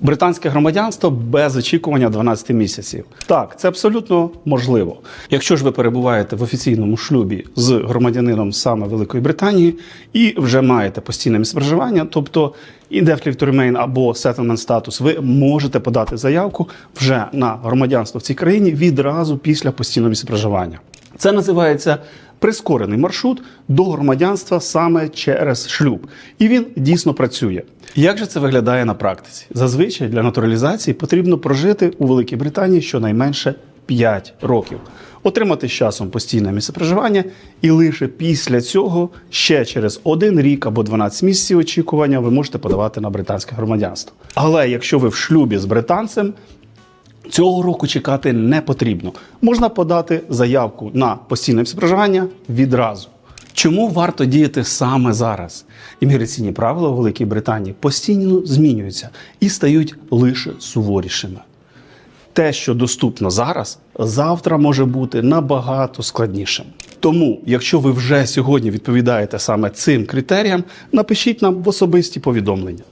британське громадянство без очікування 12 місяців. Так, це абсолютно можливо. Якщо ж ви перебуваєте в офіційному шлюбі з громадянином саме Великої Британії і вже маєте постійне місце проживання, тобто indefinite to remain або settlement статус, ви можете подати заявку вже на громадянство в цій країні відразу після постійного місця проживання. Це називається прискорений маршрут до громадянства саме через шлюб. І він дійсно працює. Як же це виглядає на практиці? Зазвичай для натуралізації потрібно прожити у Великій Британії щонайменше 5 років, отримати з часом постійне місце проживання, і лише після цього, ще через один рік або 12 місяців очікування, ви можете подавати на британське громадянство. Але якщо ви в шлюбі з британцем, Цього року чекати не потрібно. Можна подати заявку на постійне проживання відразу. Чому варто діяти саме зараз? Імміграційні правила у Великій Британії постійно змінюються і стають лише суворішими. Те, що доступно зараз, завтра може бути набагато складнішим. Тому, якщо ви вже сьогодні відповідаєте саме цим критеріям, напишіть нам в особисті повідомлення.